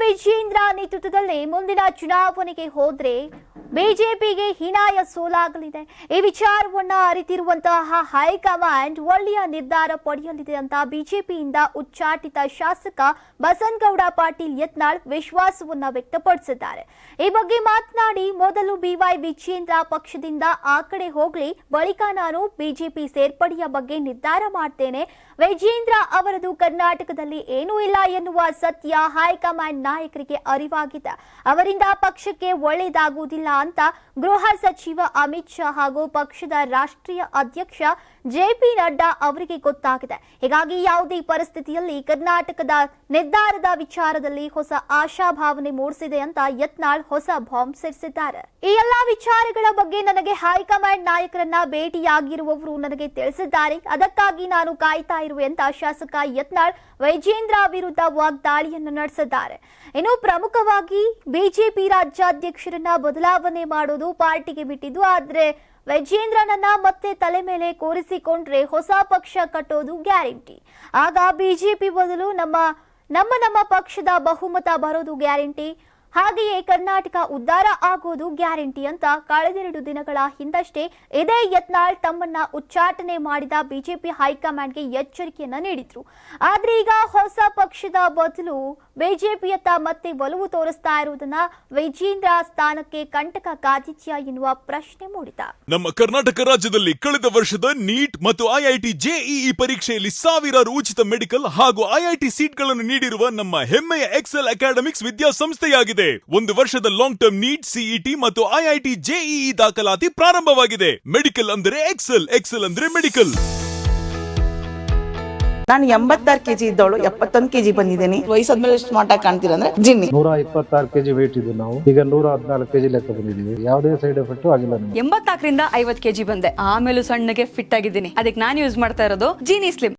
ವಿಜೇಂದ್ರ ನೇತೃತ್ವದಲ್ಲಿ ಮುಂದಿನ ಚುನಾವಣೆಗೆ ಹೋದ್ರೆ ಬಿಜೆಪಿಗೆ ಹೀನಾಯ ಸೋಲಾಗಲಿದೆ. ಈ ವಿಚಾರವನ್ನ ಅರಿತಿರುವಂತಹ ಹೈಕಮಾಂಡ್ ಒಳ್ಳೆಯ ನಿರ್ಧಾರ ಪಡೆಯಲಿದೆ ಅಂತ ಬಿಜೆಪಿಯಿಂದ ಉಚ್ಚಾಟಿತ ಶಾಸಕ ಬಸನ್ಗೌಡ ಪಾಟೀಲ್ ಯತ್ನಾಳ್ ವಿಶ್ವಾಸವನ್ನ ವ್ಯಕ್ತಪಡಿಸಿದ್ದಾರೆ. ಈ ಬಗ್ಗೆ ಮಾತನಾಡಿ ಮೊದಲು ಬಿವೈ ವಿಜೇಂದ್ರ ಪಕ್ಷದಿಂದ ಆ ಕಡೆ ಹೋಗ್ಲಿ, ಬಳಿಕ ನಾನು ಬಿಜೆಪಿ ಸೇರ್ಪಡೆಯ ಬಗ್ಗೆ ನಿರ್ಧಾರ ಮಾಡ್ತೇನೆ. ವಿಜೇಂದ್ರ ಅವರದು ಕರ್ನಾಟಕದಲ್ಲಿ ಏನೂ ಇಲ್ಲ ಎನ್ನುವ ಸತ್ಯ ಹೈಕಮಾಂಡ್ ನಾಯಕರಿಗೆ ಅರಿವಾಗಿದೆ. ಅವರಿಂದ ಪಕ್ಷಕ್ಕೆ ಒಳ್ಳೆಯದಾಗುವುದಿಲ್ಲ ಅಂತ ಗೃಹ ಸಚಿವ ಅಮಿತ್ ಶಾ ಹಾಗೂ ಪಕ್ಷದ ರಾಷ್ಟ್ರೀಯ ಅಧ್ಯಕ್ಷ ಜೆ ಪಿ ನಡ್ಡಾ ಅವರಿಗೆ ಗೊತ್ತಾಗಿದೆ. ಹೀಗಾಗಿ ಯಾವುದೇ ಪರಿಸ್ಥಿತಿಯಲ್ಲಿ ಕರ್ನಾಟಕದ ನಿರ್ಧಾರದ ವಿಚಾರದಲ್ಲಿ ಹೊಸ ಆಶಾಭಾವನೆ ಮೂಡಿಸಿದೆ ಅಂತ ಯತ್ನಾಳ್ ಹೊಸ ಬಾಂಬ್ ಸಿಡಿಸಿದ್ದಾರೆ. ಈ ಎಲ್ಲಾ ವಿಚಾರಗಳ ಬಗ್ಗೆ ನನಗೆ ಹೈಕಮಾಂಡ್ ನಾಯಕರನ್ನ ಭೇಟಿಯಾಗಿರುವವರು ನನಗೆ ತಿಳಿಸಿದ್ದಾರೆ. ಅದಕ್ಕಾಗಿ ನಾನು ಕಾಯ್ತಾ ಇರುವೆ ಅಂತ ಶಾಸಕ ಯತ್ನಾಳ್ ವೈಜೇಂದ್ರ ವಿರುದ್ಧ ವಾಗ್ದಾಳಿಯನ್ನು ನಡೆಸಿದ್ದಾರೆ. ಇನ್ನು ಪ್ರಮುಖವಾಗಿ ಬಿಜೆಪಿ ರಾಜ್ಯಾಧ್ಯಕ್ಷರನ್ನ ಬದಲಾವಣೆ ಮಾಡೋದು ಪಾರ್ಟಿಗೆ ಬಿಟ್ಟಿದ್ದು, ಆದರೆ ವೈಜೇಂದ್ರನನ್ನ ಮತ್ತೆ ತಲೆ ಮೇಲೆ ಕೋರಿಸಿಕೊಂಡ್ರೆ ಹೊಸ ಪಕ್ಷ ಕಟ್ಟೋದು ಗ್ಯಾರಂಟಿ. ಆಗ ಬಿಜೆಪಿ ಬದಲು ನಮ್ಮ ನಮ್ಮ ನಮ್ಮ ಪಕ್ಷದ ಬಹುಮತ ಬರೋದು ಗ್ಯಾರಂಟಿ. ಹಾಗೆಯೇ ಕರ್ನಾಟಕ ಉದ್ಧಾರ ಆಗೋದು ಗ್ಯಾರಂಟಿ ಅಂತ ಕಳೆದೆರಡು ದಿನಗಳ ಹಿಂದಷ್ಟೇ ಇದೇ ಯತ್ನಾಳ್ ತಮ್ಮನ್ನ ಉಚ್ಚಾಟನೆ ಮಾಡಿದ ಬಿಜೆಪಿ ಹೈಕಮಾಂಡ್ಗೆ ಎಚ್ಚರಿಕೆಯನ್ನ ನೀಡಿದ್ರು. ಆದ್ರೆ ಈಗ ಹೊಸ ಪಕ್ಷದ ಬದಲು ಬಿಜೆಪಿಯತ್ತ ಮತ್ತೆ ಒಲವು ತೋರಿಸ್ತಾ ಇರುವುದನ್ನ ವಿಜೇಂದ್ರ ಸ್ಥಾನಕ್ಕೆ ಕಂಟಕ ಕಾದಿತ್ಯ ಎನ್ನುವ ಪ್ರಶ್ನೆ ಮೂಡಿದ. ನಮ್ಮ ಕರ್ನಾಟಕ ರಾಜ್ಯದಲ್ಲಿ ಕಳೆದ ವರ್ಷದ ನೀಟ್ ಮತ್ತು ಐಐಟಿ ಜೆಇಇ ಪರೀಕ್ಷೆಯಲ್ಲಿ ಸಾವಿರಾರು ಉಚಿತ ಮೆಡಿಕಲ್ ಹಾಗೂ ಐಐಟಿ ಸೀಟ್ಗಳನ್ನು ನೀಡಿರುವ ನಮ್ಮ ಹೆಮ್ಮೆಯ ಎಕ್ಸೆಲ್ ಅಕಾಡೆಮಿಕ್ಸ್ ವಿದ್ಯಾಸಂಸ್ಥೆಯಾಗಿದೆ. ಒಂದು ವರ್ಷದ ಲಾಂಗ್ ಟರ್ಮ್ ನೀಟ್ ಸಿಇಟಿ ಮತ್ತು ಐಐಟಿ ಜೆಇಇ ದಾಖಲಾತಿ ಪ್ರಾರಂಭವಾಗಿದೆ. ಮೆಡಿಕಲ್ ಅಂದರೆ ಎಕ್ಸೆಲ್ ಎಕ್ಸೆಲ್ ಅಂದ್ರೆ ಮೆಡಿಕಲ್ ನಾನು ಎಂಬತ್ತಾರು ಕೆಜಿ ಇದ್ದವಳು ಎಪ್ಪತ್ತೊಂದು ಕೆಜಿ ಬಂದಿದ್ದೀನಿ. ವಯಸ್ಸಾದ್ಮೇಲೆ ಎಷ್ಟು ಮಾಟ ಕಾಣ್ತೀರಾ ಅಂದ್ರೆ ಜಿನ್ನಿ ನೂರ ಇಪ್ಪತ್ತಾರು ಕೆಜಿ ವೇಟ್ ಇದ್ದು ನಾವು. ಈಗ ನೂರ ಹದಿನಾಲ್ಕು ಕೆಜಿ ಲೆಕ್ಕ ಬಂದಿದ್ದೀವಿ. ಯಾವುದೇ ಸೈಡ್ ಎಫೆಕ್ಟ್ ಆಗಿಲ್ಲ ಎಂಬತ್ತಾಕರಿಂದ ಎಂಬತ್ನಾಲ್ಕರಿಂದ ಐವತ್ ಕೆಜಿ ಬಂದೆ. ಆಮೇಲೂ ಸಣ್ಣಗೆ ಫಿಟ್ ಆಗಿದ್ದೀನಿ. ಅದಕ್ಕೆ ನಾನು ಯೂಸ್ ಮಾಡ್ತಾ ಇರೋದು ಜೀನಿ ಸ್ಲಿಮ್